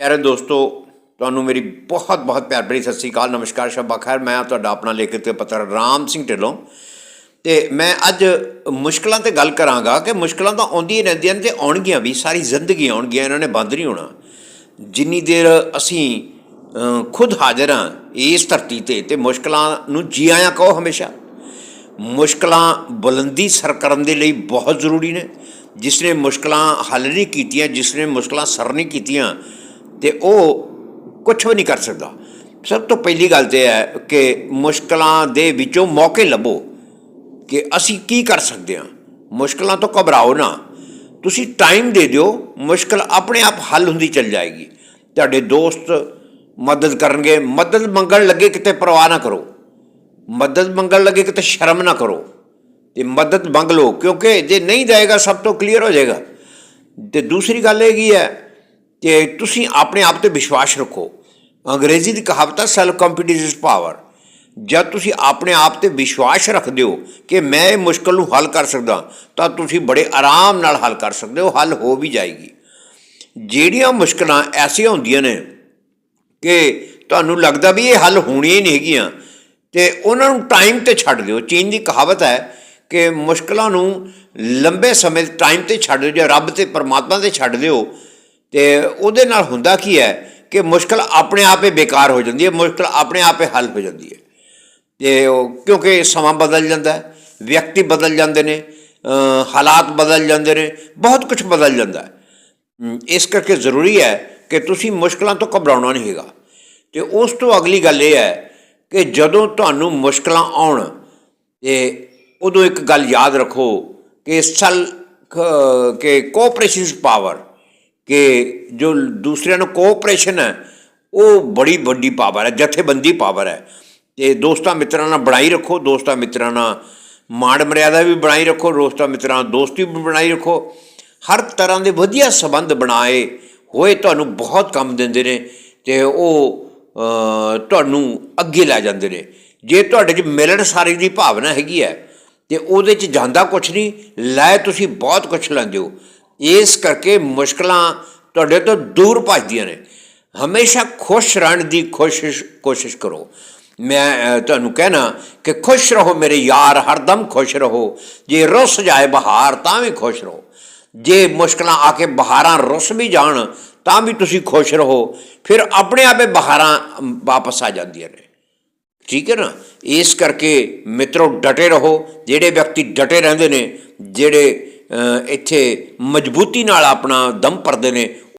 ਪਿਆਰੇ ਦੋਸਤੋ, ਤੁਹਾਨੂੰ ਮੇਰੀ ਬਹੁਤ ਬਹੁਤ ਪਿਆਰ ਭਰੀ ਸਤਿ ਸ੍ਰੀ ਅਕਾਲ, ਨਮਸਕਾਰ, ਸ਼ਬਾ ਖੈਰ। ਮੈਂ ਤੁਹਾਡਾ ਆਪਣਾ ਲੇਖਕ ਤੇ ਪੱਤਰ ਰਾਮ ਸਿੰਘ ਢਿੱਲੋਂ। ਤੇ ਮੈਂ ਅੱਜ ਮੁਸ਼ਕਲਾਂ ਤੇ ਗੱਲ ਕਰਾਂਗਾ ਕਿ ਮੁਸ਼ਕਲਾਂ ਤਾਂ ਆਉਂਦੀਆਂ ਰਹਿੰਦੀਆਂ ਨੇ ਤੇ ਆਉਣਗੀਆਂ ਵੀ, ਸਾਰੀ ਜ਼ਿੰਦਗੀ ਆਉਣਗੀਆਂ, ਇਹਨਾਂ ਨੇ ਬੰਦ ਨਹੀਂ ਹੋਣਾ। ਜਿੰਨੀ ਦੇਰ ਅਸੀਂ ਖੁਦ ਹਾਜ਼ਰ ਹਾਂ ਇਸ ਧਰਤੀ ਤੇ ਤੇ ਮੁਸ਼ਕਲਾਂ ਨੂੰ ਜੀ ਆਇਆਂ ਕਹੋ ਹਮੇਸ਼ਾ। ਮੁਸ਼ਕਲਾਂ ਬੁਲੰਦੀ ਸਰ ਕਰਨ ਦੇ ਲਈ ਬਹੁਤ ਜ਼ਰੂਰੀ ਨੇ। ਜਿਸ ਨੇ ਮੁਸ਼ਕਲਾਂ ਹੱਲ ਨਹੀਂ ਕੀਤੀਆਂ, ਜਿਸ ਨੇ ਮੁਸ਼ਕਲਾਂ ਸਰ ਨਹੀਂ ਕੀਤੀਆਂ ਤੇ ਉਹ ਕੁਝ ਵੀ ਨਹੀਂ ਕਰ ਸਕਦਾ। ਸਭ ਤੋਂ ਪਹਿਲੀ ਗੱਲ ਤੇ ਹੈ ਕਿ ਮੁਸ਼ਕਲਾਂ ਦੇ ਵਿੱਚੋਂ ਮੌਕੇ ਲੱਭੋ ਕਿ ਅਸੀਂ ਕੀ ਕਰ ਸਕਦੇ ਹਾਂ। ਮੁਸ਼ਕਲਾਂ ਤੋਂ ਘਬਰਾਓ ਨਾ। ਤੁਸੀਂ ਟਾਈਮ ਦੇ ਦਿਓ, ਮੁਸ਼ਕਲ ਆਪਣੇ ਆਪ ਹੱਲ ਹੁੰਦੀ ਚੱਲ ਜਾਏਗੀ। ਤੁਹਾਡੇ ਦੋਸਤ ਮਦਦ ਕਰਨਗੇ, ਮਦਦ ਮੰਗਣ ਲੱਗੇ ਕਿਤੇ ਪਰਵਾਹ ਨਾ ਕਰੋ। ਮਦਦ ਮੰਗਣ ਲੱਗੇ ਕਿਤੇ ਸ਼ਰਮ ਨਾ ਕਰੋ। ਤੇ ਮਦਦ ਮੰਗ ਲਓ, ਕਿਉਂਕਿ ਜੇ ਨਹੀਂ ਜਾਏਗਾ ਸਭ ਤੋਂ ਕਲੀਅਰ ਹੋ ਜਾਏਗਾ। ਤੇ ਦੂਸਰੀ ਗੱਲ ਇਹ ਕੀ ਹੈ ਕਿ ਤੁਸੀਂ ਆਪਣੇ ਆਪ ਤੇ ਵਿਸ਼ਵਾਸ ਰੱਖੋ। ਅੰਗਰੇਜ਼ੀ ਦੀ ਕਹਾਵਤ ਹੈ ਸੈਲਫ ਕੰਫੀਡੈਂਸ ਇਜ਼ ਪਾਵਰ ਜਦ ਤੁਸੀਂ ਆਪਣੇ ਆਪ ਤੇ ਵਿਸ਼ਵਾਸ ਰੱਖਦੇ ਹੋ ਕਿ ਮੈਂ ਇਹ ਮੁਸ਼ਕਲ ਨੂੰ ਹੱਲ ਕਰ ਸਕਦਾ, ਤਾਂ ਤੁਸੀਂ ਬੜੇ ਆਰਾਮ ਨਾਲ ਹੱਲ ਕਰ ਸਕਦੇ ਹੋ, ਹੱਲ ਹੋ ਵੀ ਜਾਏਗੀ। ਜਿਹੜੀਆਂ ਮੁਸ਼ਕਲਾਂ ਐਸੀਆਂ ਹੁੰਦੀਆਂ ਨੇ ਕਿ ਤੁਹਾਨੂੰ ਲੱਗਦਾ ਵੀ ਇਹ ਹੱਲ ਹੋਣੀਆਂ ਹੀ ਨਹੀਂ ਹੈਗੀਆਂ, ਤੇ ਉਹਨਾਂ ਨੂੰ ਟਾਈਮ ਤੇ ਛੱਡ ਦਿਓ। ਚੀਨ ਦੀ ਕਹਾਵਤ ਹੈ ਕਿ ਮੁਸ਼ਕਲਾਂ ਨੂੰ ਲੰਬੇ ਸਮੇਂ ਟਾਈਮ ਤੇ ਛੱਡ ਦਿਓ ਜਾਂ ਰੱਬ ਤੇ, ਪਰਮਾਤਮਾ ਤੇ ਛੱਡ ਦਿਓ ਤੇ ਉਹਦੇ ਨਾਲ ਹੁੰਦਾ ਕੀ ਹੈ ਕਿ ਮੁਸ਼ਕਲ ਆਪਣੇ ਆਪ ਹੀ ਬੇਕਾਰ ਹੋ ਜਾਂਦੀ ਹੈ, ਮੁਸ਼ਕਲ ਆਪਣੇ ਆਪ ਹੀ ਹੱਲ ਹੋ ਜਾਂਦੀ ਹੈ। ਤੇ ਕਿਉਂਕਿ ਸਮਾਂ ਬਦਲ ਜਾਂਦਾ ਹੈ, ਵਿਅਕਤੀ ਬਦਲ ਜਾਂਦੇ ਨੇ ਹਾਲਾਤ ਬਦਲ ਜਾਂਦੇ ਨੇ, ਬਹੁਤ ਕੁਝ ਬਦਲ ਜਾਂਦਾ ਹੈ। ਇਸ ਕਰਕੇ ਜ਼ਰੂਰੀ ਹੈ ਕਿ ਤੁਸੀਂ ਮੁਸ਼ਕਲਾਂ ਤੋਂ ਘਬਰਾਉਣਾ ਨਹੀਂ ਹੈਗਾ। ਤੇ ਉਸ ਤੋਂ ਅਗਲੀ ਗੱਲ ਇਹ ਹੈ ਕਿ ਜਦੋਂ ਤੁਹਾਨੂੰ ਮੁਸ਼ਕਲਾਂ ਆਉਣ, ਤੇ ਉਦੋਂ ਇੱਕ ਗੱਲ ਯਾਦ ਰੱਖੋ ਕਿ ਸਲ ਕਿ ਕੋਆਪਰੇਸ਼ਨ ਪਾਵਰ ਕਿ ਜੋ ਦੂਸਰਿਆਂ ਨੂੰ ਕੋਆਪਰੇਸ਼ਨ ਹੈ, ਉਹ ਬੜੀ ਵੱਡੀ ਪਾਵਰ ਹੈ, ਜਥੇਬੰਦੀ ਪਾਵਰ ਹੈ। ਤੇ ਦੋਸਤਾਂ ਮਿੱਤਰਾਂ ਨਾਲ ਬਣਾਈ ਰੱਖੋ, ਦੋਸਤਾਂ ਮਿੱਤਰਾਂ ਨਾਲ ਮਾਣ ਮਰਿਆਦਾ ਵੀ ਬਣਾਈ ਰੱਖੋ, ਦੋਸਤਾਂ ਮਿੱਤਰਾਂ ਨਾਲ ਦੋਸਤੀ ਵੀ ਬਣਾਈ ਰੱਖੋ। ਹਰ ਤਰ੍ਹਾਂ ਦੇ ਵਧੀਆ ਸਬੰਧ ਬਣਾਏ ਹੋਏ ਤੁਹਾਨੂੰ ਬਹੁਤ ਕੰਮ ਦਿੰਦੇ ਨੇ ਤੇ ਉਹ ਤੁਹਾਨੂੰ ਅੱਗੇ ਲੈ ਜਾਂਦੇ ਨੇ। ਜੇ ਤੁਹਾਡੇ 'ਚ ਮਿਲਣ ਸਾਰੇ ਦੀ ਭਾਵਨਾ ਹੈਗੀ ਹੈ, ਤੇ ਉਹਦੇ 'ਚ ਜਾਂਦਾ ਕੁਛ ਨਹੀਂ, ਲੈ ਤੁਸੀਂ ਬਹੁਤ ਕੁਛ ਲੈਂਦੇ ਹੋ। ਇਸ ਕਰਕੇ ਮੁਸ਼ਕਲਾਂ ਤੁਹਾਡੇ ਤੋਂ ਦੂਰ ਭੱਜਦੀਆਂ ਨੇ। ਹਮੇਸ਼ਾ ਖੁਸ਼ ਰਹਿਣ ਦੀ ਕੋਸ਼ਿਸ਼ ਕੋਸ਼ਿਸ਼ ਕਰੋ। ਮੈਂ ਅ, ਤੁਹਾਨੂੰ ਕਹਿਣਾ ਕਿ ਖੁਸ਼ ਰਹੋ ਮੇਰੇ ਯਾਰ ਹਰਦਮ ਖੁਸ਼ ਰਹੋ। ਜੇ ਰੁੱਸ ਜਾਏ ਬਹਾਰ ਤਾਂ ਵੀ ਖੁਸ਼ ਰਹੋ। ਜੇ ਮੁਸ਼ਕਲਾਂ ਆ ਕੇ ਬਹਾਰਾਂ ਰੁੱਸ ਵੀ ਜਾਣ ਤਾਂ ਵੀ ਤੁਸੀਂ ਖੁਸ਼ ਰਹੋ। ਫਿਰ ਆਪਣੇ ਆਪੇ ਬਹਾਰਾਂ ਅਮ, ਵਾਪਸ ਆ ਜਾਂਦੀਆਂ ਨੇ। ਠੀਕ ਹੈ ਨਾ? ਇਸ ਕਰਕੇ ਮਿੱਤਰੋ ਡਟੇ ਰਹੋ। ਜਿਹੜੇ ਵਿਅਕਤੀ ਡਟੇ ਰਹਿੰਦੇ ਨੇ ਜਿਹੜੇ ਅ, ਇੱਥੇ ਮਜ਼ਬੂਤੀ ਨਾਲ ਆਪਣਾ ਦਮ ਭਰਦੇ ਨੇ